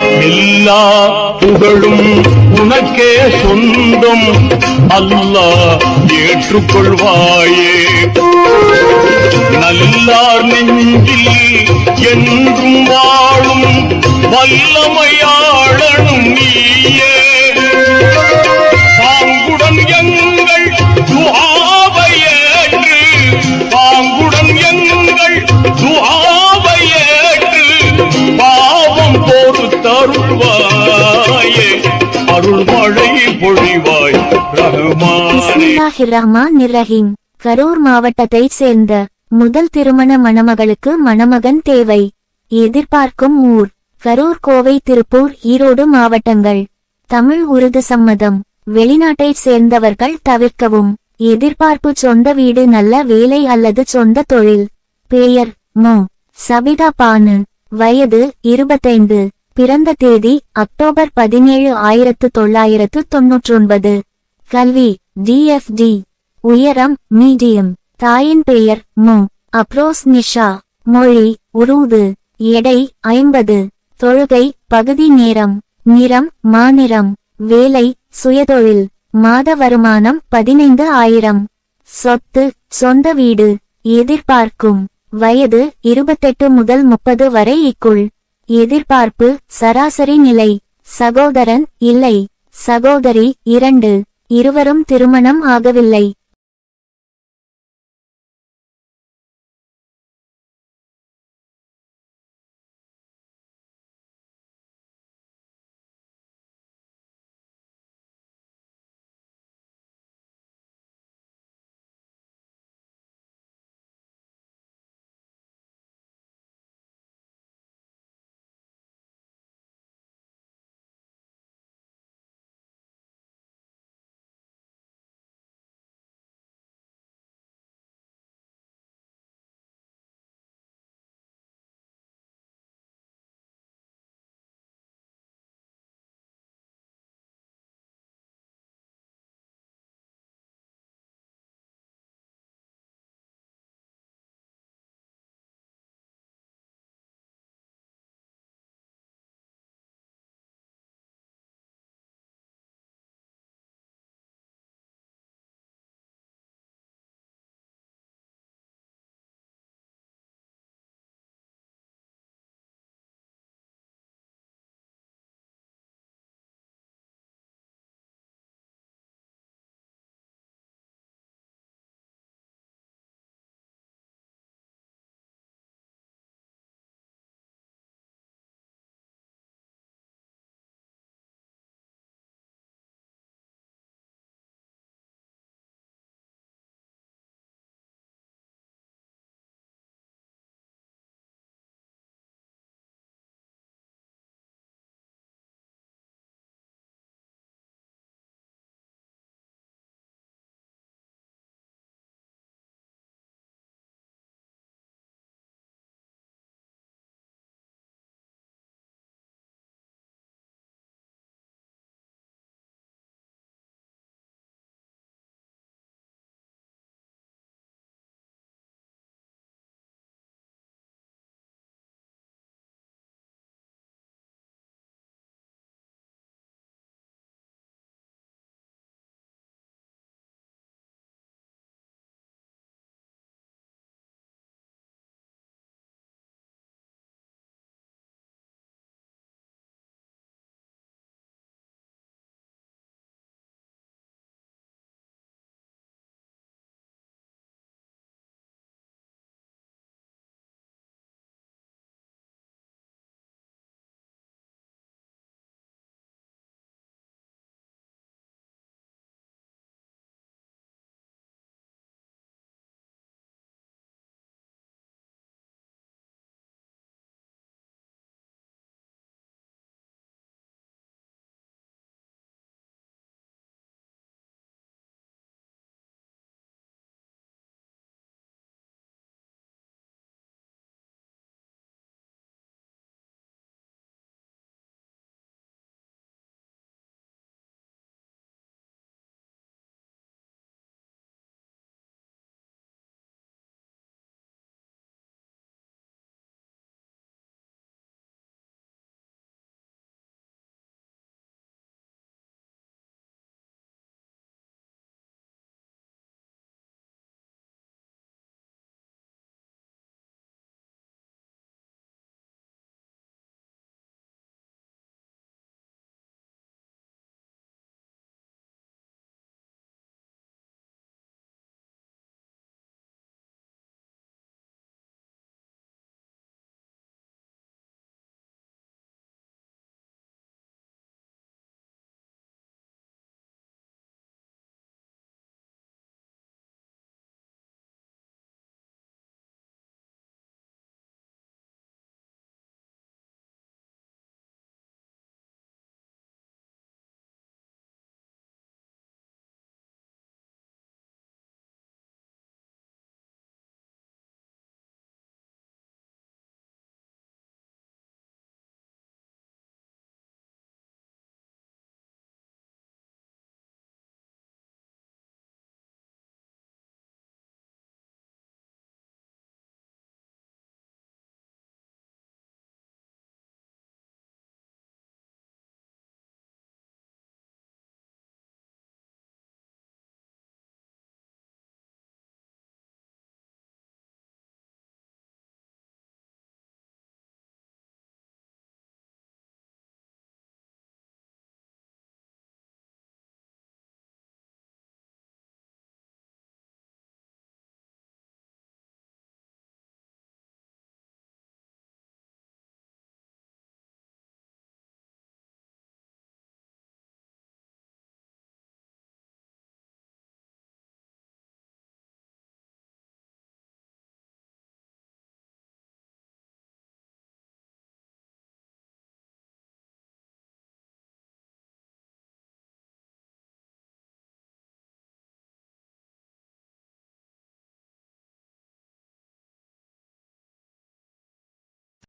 எல்லா புகழும் உனக்கே சொந்தம். அல்லா ஏற்றுக்கொள்வாயே. நல்லார் நெஞ்சில் என்றும் வாழும் வல்லமை பொழிவாய். ரஹ்மானே பிஸ்மில்லாஹிர் ரஹீம் கரூர் மாவட்டத்தைச் சேர்ந்த முதல் திருமண மணமகளுக்கு மணமகன் தேவை. எதிர்பார்க்கும் ஊர். கரூர் கோவை திருப்பூர் ஈரோடு மாவட்டங்கள். தமிழ் உருது சம்மதம். வெளிநாட்டைச் சேர்ந்தவர்கள் தவிர்க்கவும். எதிர்பார்ப்பு சொந்த வீடு நல்ல வேலை அல்லது சொந்த தொழில். பெயர் மோ. சபிதா பானு. வயது இருபத்தைந்து. பிறந்த தேதி அக்டோபர் பதினேழு ஆயிரத்து தொள்ளாயிரத்து தொன்னூற்றொன்பது. கல்வி டிஎஃப்டி உயரம் மீடியம். தாயின் பெயர் மு. அப்ரோஸ் நிஷா. மொழி உருது. எடை ஐம்பது. தொழுகை பகுதி நேரம். நிறம் மாநிறம் வேலை சுயதொழில். மாத வருமானம் பதினைந்து ஆயிரம். சொத்து சொந்த வீடு. எதிர்பார்க்கும். வயது இருபத்தெட்டு முதல் முப்பது வரை இக்குள். எதிர்பார்ப்பு சராசரி நிலை சகோதரன் இல்லை சகோதரி இரண்டு இருவரும் திருமணம் ஆகவில்லை.